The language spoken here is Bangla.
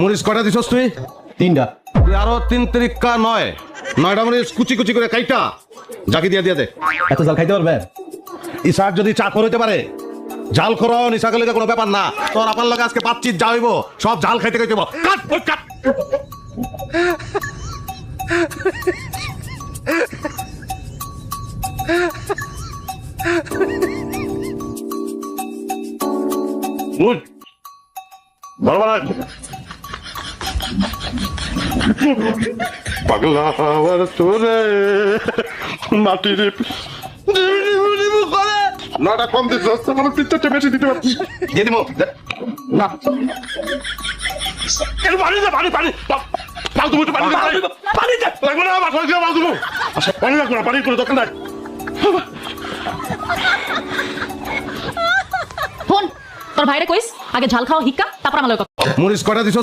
মরিচ কয়টা দিছস তুই? তিনটা। তুই আরও তিন তিরিকা নয়। নয়টা মরিচ কুচি কুচি করে কাইটা। জাকি দিয়া দিয়া দে। এত জাল খাইতে পারবেন ইসাক যদি চাকর হইতে পারে জাল করন ইসাকের লেগে কোনো ব্যাপার না। তোর আপার লগে আজকে পাচ্ছিস যা হইব সব জাল খাইতে খাইতে কাট কাট। মুড বড় বড় পাগলা আমার তোরে। মাটির নটা কম দিতে আমার পিত্তটা বেশি দিতে পারছি দিয়ে দিব না। পানি দে পানি পানি পাল তুমি পানি দে পানি দে লাগবে না আমার সঙ্গে পাল তুমি আচ্ছা পানি লাগবে না পানি করে দোকান ফোন তোর ভাইরে কইস আগে ঝাল খাও হিক্কা তারপর আমার মরিচ কয়টা দিছ